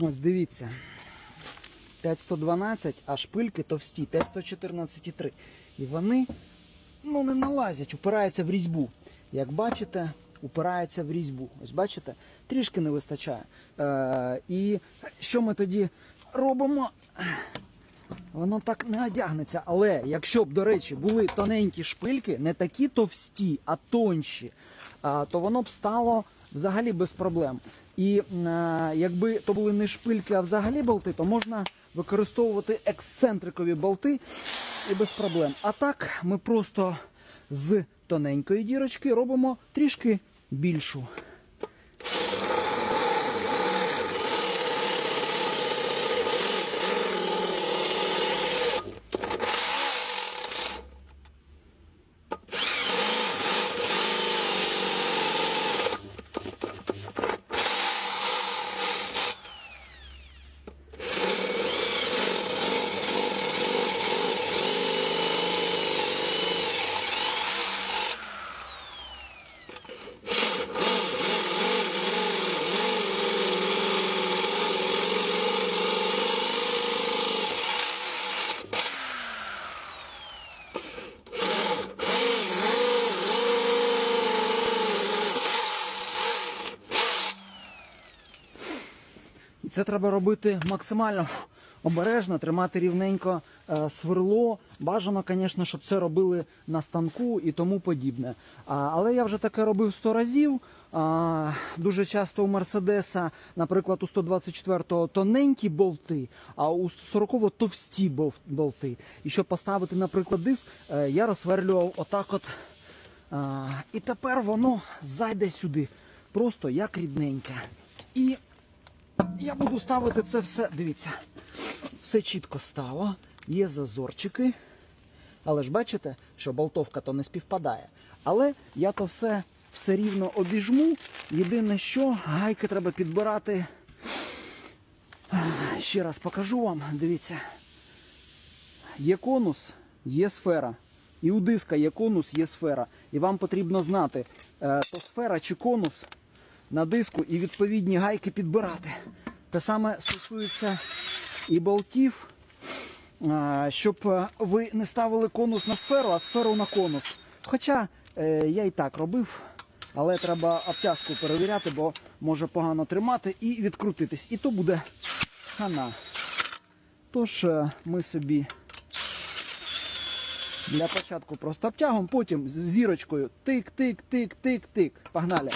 Ось дивіться. 5112, а шпильки товсті, 514,3. І вони ну, не налазять, упираються в різьбу. Як бачите, упирається в різьбу. Ось бачите, трішки не вистачає. Е, і що ми тоді робимо? Воно так не одягнеться. Але якщо б, до речі, були тоненькі шпильки, не такі товсті, а тонші, то воно б стало взагалі без проблем. І якби то були не шпильки, а взагалі болти, то можна використовувати ексцентрикові болти і без проблем. А так ми просто з тоненької дірочки робимо трішки більшу. Це треба робити максимально обережно, тримати рівненько е, сверло. Бажано, звісно, щоб це робили на станку і тому подібне. Але я вже таке робив 100 разів. Дуже часто у Мерседеса, наприклад, у 124-го тоненькі болти, а у 140-го товсті болти. І щоб поставити, наприклад, диск, е, я розсверлював отак от. І тепер воно зайде сюди, просто як рідненьке. І я буду ставити це все. Дивіться, все чітко стало, є зазорчики. Але ж бачите, що болтовка то не співпадає. Але я то все, все рівно обіжму. Єдине, що гайки треба підбирати. Ще раз покажу вам. Дивіться. Є конус, є сфера. І у диска є конус, є сфера. І вам потрібно знати, е, то сфера чи конус на диску і відповідні гайки підбирати. Те саме стосується і болтів, щоб е, ви не ставили конус на сферу, а сферу на конус. Хоча е, я і так робив, але треба обтяжку перевіряти, бо може погано тримати і відкрутитись. І то буде хана. Тож е, ми собі для початку просто обтягуємо, потім з зірочкою тик-тик-тик-тик-тик. Погнали.